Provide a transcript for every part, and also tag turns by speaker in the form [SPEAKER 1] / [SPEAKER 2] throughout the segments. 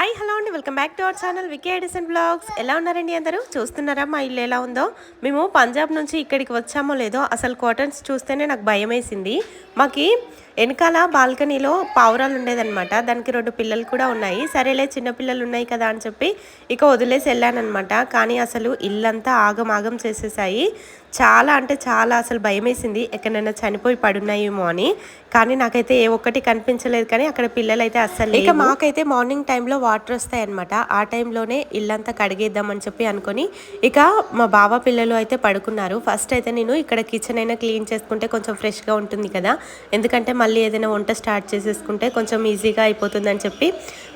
[SPEAKER 1] Hi hello అండి. Welcome back to our channel VK Edison blogs. ఎలా ఉన్నారండి అందరూ? చూస్తున్నారా మా ఇల్లు ఎలా ఉందో? మేము పంజాబ్ నుంచి ఇక్కడికి వచ్చామో లేదో అసలు కాటన్స్ చూస్తేనే నాకు భయం వేసింది మాకి వెనకాల బాల్కనీలో పావురాలు ఉండేదన్నమాట. దానికి రెండు పిల్లలు కూడా ఉన్నాయి. సరేలే చిన్న పిల్లలు ఉన్నాయి కదా అని చెప్పి ఇక వదిలేసి వెళ్ళానమాట కానీ అసలు ఇల్లంతా ఆగం ఆగం చేసేసాయి. చాలా అంటే చాలా అసలు భయం వేసింది ఎక్కడైనా చనిపోయి పడున్నాయేమో అని. కానీ నాకైతే ఏ ఒక్కటి కనిపించలేదు. కానీ అక్కడ పిల్లలు అయితే అస్సలు ఇక మాకైతే మార్నింగ్ టైంలో వాటర్ వస్తాయి అనమాట ఆ టైంలోనే ఇల్లంతా కడిగేద్దామని చెప్పి అనుకొని ఇక మా బావ పిల్లలు అయితే పడుకున్నారు. ఫస్ట్ అయితే నేను ఇక్కడ కిచెన్ అయినా క్లీన్ చేసుకుంటే కొంచెం ఫ్రెష్గా ఉంటుంది కదా. ఎందుకంటే మళ్ళీ ఏదైనా వంట స్టార్ట్ చేసేసుకుంటే కొంచెం ఈజీగా అయిపోతుందని చెప్పి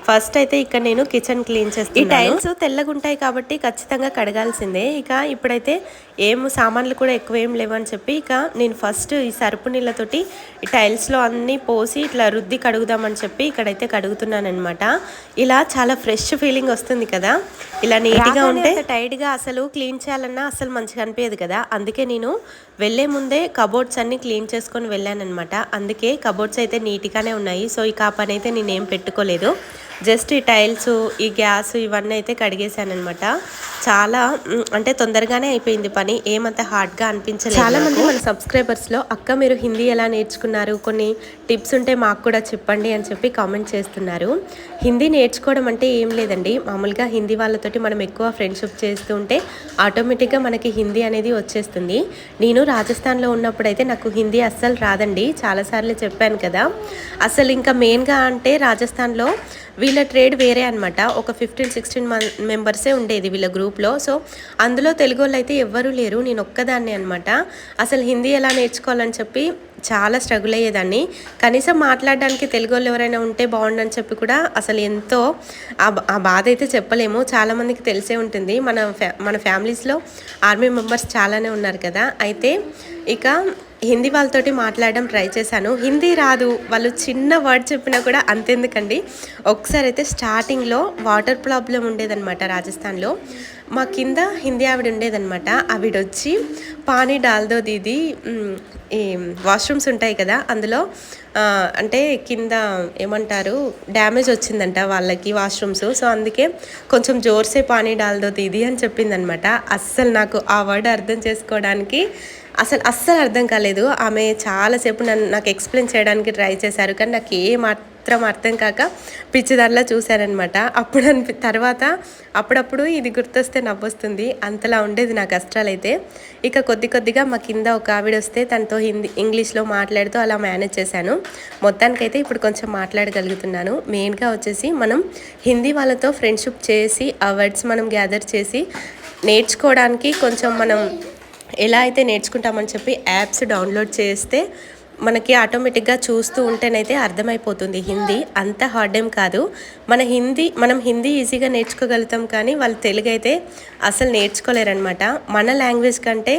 [SPEAKER 1] ఫస్ట్ అయితే ఇక్కడ నేను కిచెన్ క్లీన్ చేస్తాను ఈ టైల్స్ తెల్లగా ఉంటాయి కాబట్టి ఖచ్చితంగా కడగాల్సిందే. ఇక ఇప్పుడైతే ఏం సామాన్లు కూడా ఎక్కువ ఏం లేవని చెప్పి ఇక నేను ఫస్ట్ ఈ సరుపు నీళ్ళతోటి ఈ టైల్స్లో అన్నీ పోసి ఇట్లా రుద్ది కడుగుదామని చెప్పి ఇక్కడైతే కడుగుతున్నాను అనమాట ఇలా చాలా ఫ్రెష్ ఫీలింగ్ వస్తుంది కదా. ఇలా నీట్గా ఉంటే టైట్గా అసలు క్లీన్ చేయాలన్నా అసలు మంచిగా అనిపించదు కదా. అందుకే నేను వెళ్ళే ముందే కబోర్డ్స్ అన్ని క్లీన్ చేసుకొని వెళ్ళానమాట అందుకే కబోర్డ్స్ అయితే నీట్గానే ఉన్నాయి. సో ఈ కాపని అయితే నేనేం పెట్టుకోలేదు. జస్ట్ ఈ టైల్స్ ఈ గ్యాస్ ఇవన్నీ అయితే కడిగేశానమాట చాలా అంటే తొందరగానే అయిపోయింది పని. ఏమంత హార్డ్గా అనిపించలేదు చాలా మంది మన సబ్స్క్రైబర్స్లో అక్క మీరు హిందీ ఎలా నేర్చుకున్నారు? కొన్ని టిప్స్ ఉంటే మాకు కూడా చెప్పండి అని చెప్పి కామెంట్ చేస్తున్నారు. హిందీ నేర్చుకోవడం అంటే ఏం లేదండి. మామూలుగా హిందీ వాళ్ళతోటి మనం ఎక్కువ ఫ్రెండ్షిప్ చేస్తూ ఉంటే ఆటోమేటిక్గా మనకి హిందీ అనేది వచ్చేస్తుంది. నేను రాజస్థాన్లో ఉన్నప్పుడైతే నాకు హిందీ అస్సలు రాదండి. చాలాసార్లు చెప్పాను కదా. అసలు ఇంకా మెయిన్గా అంటే రాజస్థాన్లో వీళ్ళ ట్రేడ్ వేరే అనమాట ఒక ఫిఫ్టీన్ సిక్స్టీన్ మన్ మెంబర్సే ఉండేది వీళ్ళ గ్రూప్లో. సో అందులో తెలుగు వాళ్ళు అయితే ఎవ్వరూ లేరు. నేను ఒక్కదాన్ని అనమాట అసలు హిందీ ఎలా నేర్చుకోవాలని చెప్పి చాలా స్ట్రగుల్ అయ్యేదాన్ని. కనీసం మాట్లాడడానికి తెలుగు వాళ్ళు ఎవరైనా ఉంటే బాగుండని చెప్పి కూడా అసలు ఎంతో ఆ ఆ బాధ అయితే చెప్పలేము. చాలామందికి తెలిసే ఉంటుంది. మన ఫ్యా మన ఫ్యామిలీస్లో ఆర్మీ మెంబర్స్ చాలానే ఉన్నారు కదా. అయితే ఇక హిందీ వాళ్ళతోటి మాట్లాడడం ట్రై చేశాను. హిందీ రాదు. వాళ్ళు చిన్న వర్డ్ చెప్పినా కూడా అంతెందుకండి. ఒకసారి అయితే స్టార్టింగ్లో వాటర్ ప్రాబ్లం ఉండేదన్నమాట రాజస్థాన్లో. మా కింద హిందీ ఆవిడ ఉండేదన్నమాట. ఆవిడ వచ్చి పానీ డాల్దో దీది ఈ వాష్రూమ్స్ ఉంటాయి కదా అందులో అంటే కింద ఏమంటారు డ్యామేజ్ వచ్చిందంట వాళ్ళకి వాష్రూమ్స్. సో అందుకే కొంచెం జోర్సే పానీ డాల్దో ఇది అని చెప్పిందనమాట. అస్సలు నాకు ఆ వర్డ్ అర్థం చేసుకోవడానికి అసలు అస్సలు అర్థం కాలేదు. ఆమె చాలాసేపు నన్ను నాకు ఎక్స్ప్లెయిన్ చేయడానికి ట్రై చేశారు. కానీ నాకు ఏ మాత్రం అర్థం కాక పిచ్చిదారిలా చూశారనమాట అప్పుడు అనిపి తర్వాత అప్పుడప్పుడు ఇది గుర్తొస్తే నవ్వొస్తుంది. అంతలా ఉండేది నా కష్టాలైతే. ఇక కొద్ది కొద్దిగా మా కింద ఒక ఆవిడ వస్తే తనతో హిందీ ఇంగ్లీష్లో మాట్లాడుతూ అలా మేనేజ్ చేశాను. మొత్తానికైతే ఇప్పుడు కొంచెం మాట్లాడగలుగుతున్నాను. మెయిన్గా వచ్చేసి మనం హిందీ వాళ్ళతో ఫ్రెండ్షిప్ చేసి ఆ వర్డ్స్ మనం గ్యాదర్ చేసి నేర్చుకోవడానికి కొంచెం మనం ఎలా అయితే నేర్చుకుంటామని చెప్పి యాప్స్ డౌన్లోడ్ చేస్తే మనకి ఆటోమేటిక్గా చూస్తూ ఉంటేనైతే అర్థమైపోతుంది హిందీ. అంత హార్డ్ ఏం కాదు. మన హిందీ మనం హిందీ ఈజీగా నేర్చుకోగలుగుతాం కానీ వాళ్ళు తెలుగు అయితే అసలు నేర్చుకోలేరనమాట మన లాంగ్వేజ్ కంటే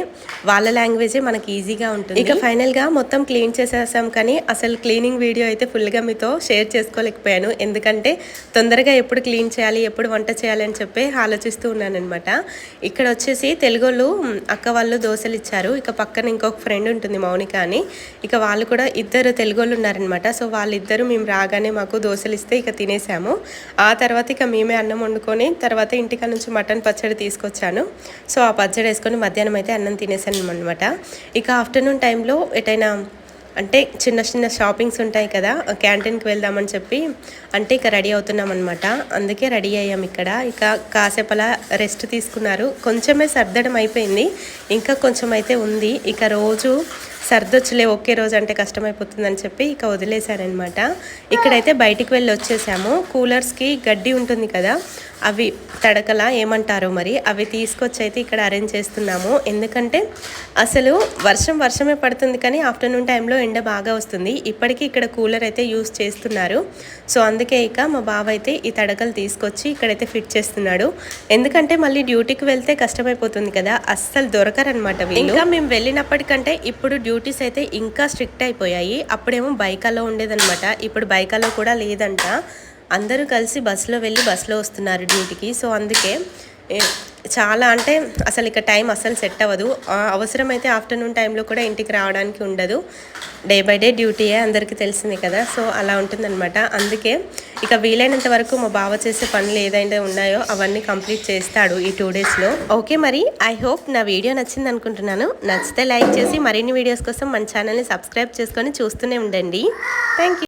[SPEAKER 1] వాళ్ళ లాంగ్వేజే మనకి ఈజీగా ఉంటుంది. ఇక ఫైనల్గా మొత్తం క్లీన్ చేసేసాం కానీ అసలు క్లీనింగ్ వీడియో అయితే ఫుల్గా మీతో షేర్ చేసుకోలేకపోయాను. ఎందుకంటే తొందరగా ఎప్పుడు క్లీన్ చేయాలి ఎప్పుడు వంట చేయాలి అని చెప్పి ఆలోచిస్తూ ఉన్నానమాట ఇక్కడ వచ్చేసి తెలుగు వాళ్ళు అక్క వాళ్ళు దోశలు ఇచ్చారు. ఇక పక్కన ఇంకొక ఫ్రెండ్ ఉంటుంది మౌనిక అని. ఇక వాళ్ళు కూడా ఇద్దరు తెలుగు వాళ్ళు ఉన్నారనమాట సో వాళ్ళిద్దరు మేము రాగానే మాకు దోశలు ఇస్తే ఇక తినేసాము. ఆ తర్వాత ఇక మేమే అన్నం వండుకొని తర్వాత ఇంటికా నుంచి మటన్ పచ్చడి తీసుకొచ్చాను. సో ఆ పచ్చడి వేసుకొని మధ్యాహ్నం అయితే అన్నం తినేసాను అనమాట ఇక ఆఫ్టర్నూన్ టైంలో ఎటైనా అంటే చిన్న చిన్న షాపింగ్స్ ఉంటాయి కదా క్యాంటీన్కి వెళ్దామని చెప్పి అంటే ఇక రెడీ అవుతున్నాం అనమాట అందుకే రెడీ అయ్యాం ఇక్కడ. ఇక కాసేపు అలా రెస్ట్ తీసుకున్నారు. కొంచెమే సర్దడం అయిపోయింది. ఇంకా కొంచెం అయితే ఉంది. ఇక రోజు సర్దొచ్చులే ఒకే రోజు అంటే కష్టమైపోతుందని చెప్పి ఇక వదిలేశారనమాట. ఇక్కడైతే బయటికి వెళ్ళి వచ్చేసాము. కూలర్స్కి గడ్డి ఉంటుంది కదా అవి తడకలా ఏమంటారో మరి అవి తీసుకొచ్చి అయితే ఇక్కడ అరేంజ్ చేస్తున్నాము. ఎందుకంటే అసలు వర్షం వర్షమే పడుతుంది కానీ ఆఫ్టర్నూన్ టైంలో ఎండ బాగా వస్తుంది. ఇప్పటికీ ఇక్కడ కూలర్ అయితే యూస్ చేస్తున్నారు. సో అందుకే ఇక మా బావ అయితే ఈ తడకలు తీసుకొచ్చి ఇక్కడైతే ఫిట్ చేస్తున్నాడు. ఎందుకంటే మళ్ళీ డ్యూటీకి వెళ్తే కష్టమైపోతుంది కదా అస్సలు దొరకరనమాట అనమాట ఇంకా మేము వెళ్ళినప్పటికంటే ఇప్పుడు డ్యూటీస్ అయితే ఇంకా స్ట్రిక్ట్ అయిపోయాయి. అప్పుడేమో బైకాలో ఉండేదనమాట ఇప్పుడు బైకాలో కూడా లేదంట. అందరూ కలిసి బస్సులో వెళ్ళి బస్సులో వస్తున్నారు డ్యూటీకి. సో అందుకే చాలా అంటే అసలు ఇక టైం అస్సలు సెట్ అవ్వదు. అవసరమైతే ఆఫ్టర్నూన్ టైంలో కూడా ఇంటికి రావడానికి ఉండదు. డే బై డే డ్యూటీయే అందరికీ తెలిసింది కదా. సో అలా ఉంటుందన్నమాట. అందుకే ఇక వీలైనంత వరకు మా బావ చేసే పనులు ఏదైతే ఉన్నాయో అవన్నీ కంప్లీట్ చేస్తాడు ఈ టూ డేస్లో. ఓకే మరి ఐ హోప్ నా వీడియో నచ్చింది అనుకుంటున్నాను. నచ్చితే లైక్ చేసి మరిన్ని వీడియోస్ కోసం మన ఛానల్ని సబ్స్క్రైబ్ చేసుకొని చూస్తూనే ఉండండి. Thank you